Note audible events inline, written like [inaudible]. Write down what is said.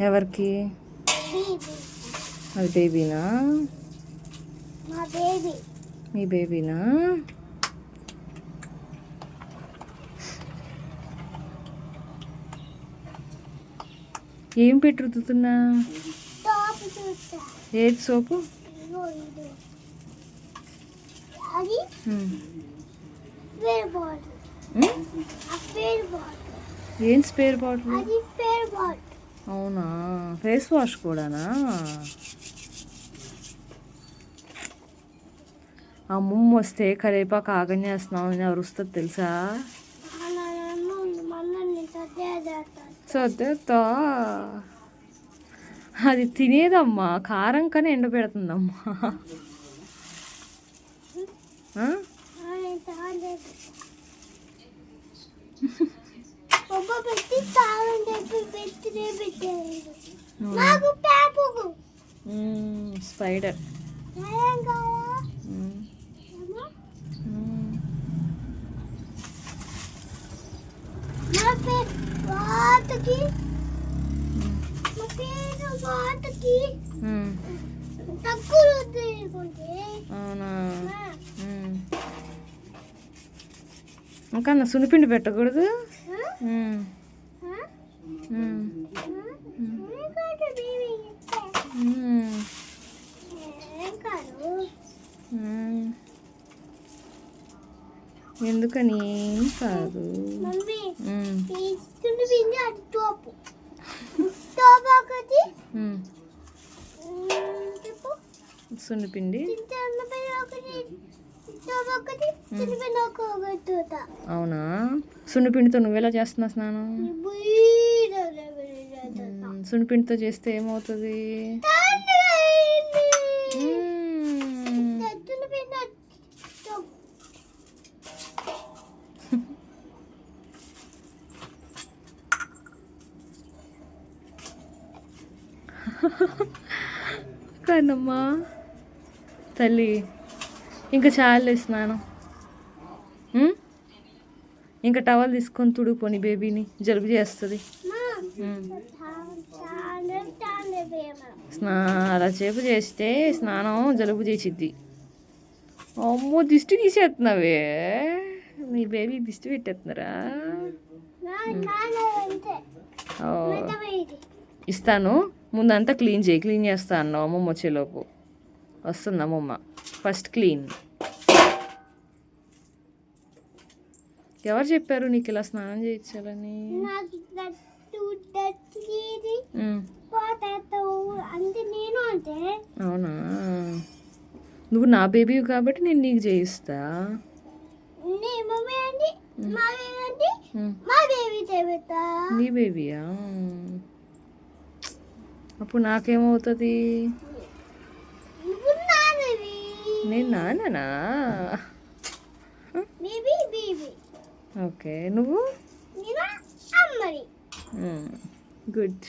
ఎవరికి? అది బేబీనా? మా బేబీ. మీ బేబీనా? ఏం పెట్టి రుద్దుతున్నా? ఏది సోపు? అది ఏం స్పేర్ బాటిల్? అవునా? ఫేస్ వాష్ కూడానా? అమ్మమ్మ వస్తే కరేపాకు అని అరుస్తుంది తెలుసా? సర్దేస్తా అది తినేదమ్మా కారం కానీ ఎండబెడుతుందమ్మా. ఆ? [laughs] స్పైడర్. అవునా. ఇంకా సునిపిండి పెట్టకూడదు? మ్మ్, ఏం కాదు. ఎందుకని సున్నిపిండి అవునా? సున్నిపిండితో నువ్వెలా చేస్తున్నావు స్నానం? సున్నిపిండితో చేస్తే ఏమవుతుంది? మ్మ్. చిన్న పిల్ల తోపు కన్నమ్మా తల్లి ఇంకా చాలే స్నానం. ఉమ్? ఇంకా టవల్ తీసుకొని తుడుకొని బేబీని జలుబు చేస్తుంది. స్నా అలా చేపు చేస్తే స్నానం జలుబు చేసిద్ది. అమ్మో దిష్టి తీసేస్తున్నావే మీ బేబీ దిష్టి పెట్టేస్తున్నారా ఇస్తాను. ముందంతా క్లీన్ చేయి క్లీన్ చేస్తా అన్నావు అమ్మమ్మ వచ్చేలోపు. వస్తుంది అమ్మమ్మ? First clean. ఎవరు చెప్పారు నీకు ఇలా స్నానం చేయించాలని? నువ్వు నా బేబీ కాబట్టి నేను నీకు చేయిస్తా. నీ బేబీయా అప్పుడు నాకేమవుతుంది? నేను బేబీ ఓకే నువ్వు? నేను గుడ్.